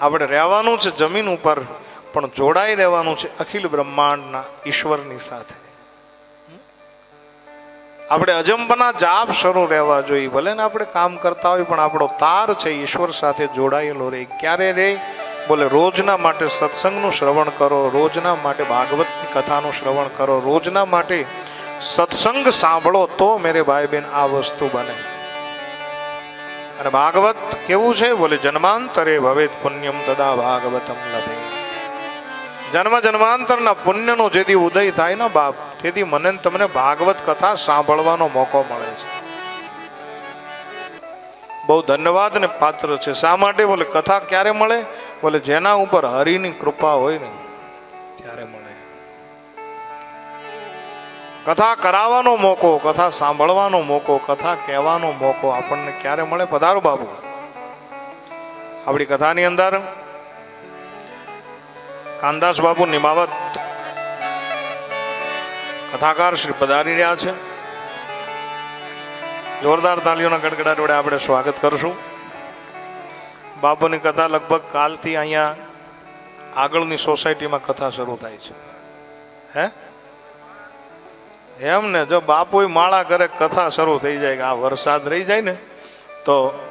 આપણે રહેવાનું છે જમીન ઉપર, પણ જોડાઈ રહેવાનું છે અખિલ બ્રહ્માંડના ઈશ્વરની સાથે. આપણે અજંબના જાપ શરૂ રહેવા જોઈએ. ભલે ને આપણે કામ કરતા હોય, પણ આપણો તાર છે ઈશ્વર સાથે જોડાયેલો રહે. ક્યારે રે બોલે, રોજના માટે સત્સંગનું શ્રવણ કરો, રોજના માટે ભાગવતની કથાનું શ્રવણ કરો, રોજના માટે સત્સંગ સાંભળો તો મેરે ભાઈ બહેન આ વસ્તુ બને. અને ભાગવત કેવું છે? બોલે, જન્માંતરે ભવેત પુણ્યમ તદા ભાગવતમ લભે. જન્મ જન્માંતરના પુણ્યનો જેથી ઉદય થાય ને બાપ, તેથી મને તમને ભાગવત કથા સાંભળવાનો મોકો મળે છે. બહુ ધન્યવાદ ને પાત્ર છે. શા માટે? બોલે, કથા ક્યારે મળે? બોલે, જેના ઉપર હરિની કૃપા હોય ને. કથા કરાવવાનો મોકો, કથા સાંભળવાનો મોકો, કથા કહેવાનો મોકો આપણને ક્યારે મળે? પધારો બાબુ. આપણી કથાની અંદર કાનદાસ બાબુ નિમાવત કથાકાર શ્રી પધારી રહ્યા છે. જોરદાર તાલીઓના ગડગડાટ વડે આપણે સ્વાગત કરશું. બાપુની કથા લગભગ કાલથી અહીંયા આગળની સોસાયટીમાં કથા શરૂ થાય છે. હે? એમ ને જો બાપુ માળા કરે કથા શરૂ થઈ જાય કે આ વરસાદ રહી જાય ને તો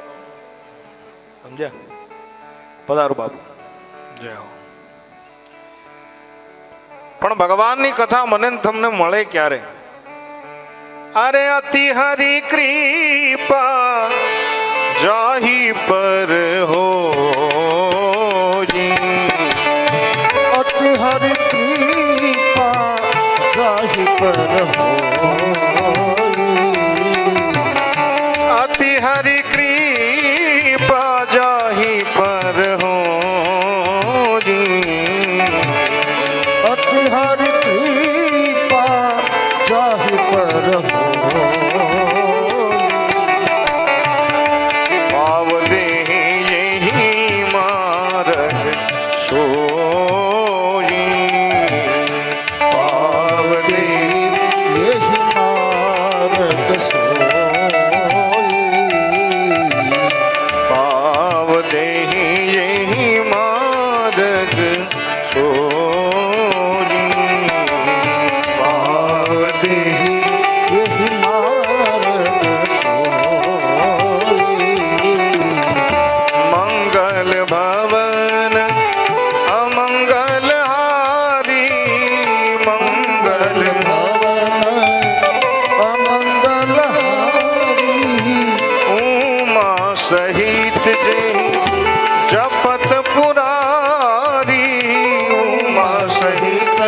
સમજ્યા? પધારું બાપુ. જય હો. પણ ભગવાનની કથા મને તમને મળે ક્યારે? અરે અતિ હરી કૃપા જાહી પર હોઈ અતિ હરી કૃપા જાહી પર હો અતિ સહિત જે જપત પુરારી ઉમા સહિત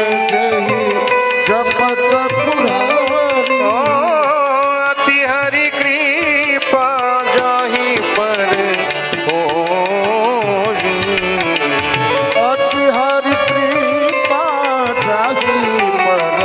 જપત પુરારી અતિ હરિ કૃપા જાહી પર અતિ હરિ કૃપા જાગી પર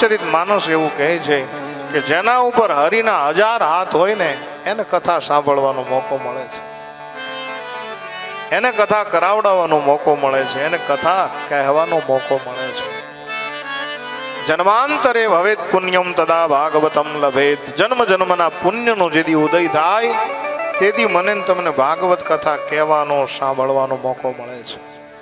રામચરિત માનસ એવું કહે છે કે જેના ઉપર હરિના હજાર હાથ હોય ને એને કથા સાંભળવાનો મોકો મળે છે. એને કથા કરાવડાવવાનો મોકો મળે છે, એને કથા કહેવાનો મોકો મળે છે. જન્માંતરે ભવેત પુણ્યમ તદા ભાગવતમ લભેત જન્મ જન્મના પુણ્યનો જેથી ઉદય થાય, તેથી મને તમને ભાગવત કથા કહેવાનો, સાંભળવાનો મોકો મળે છે.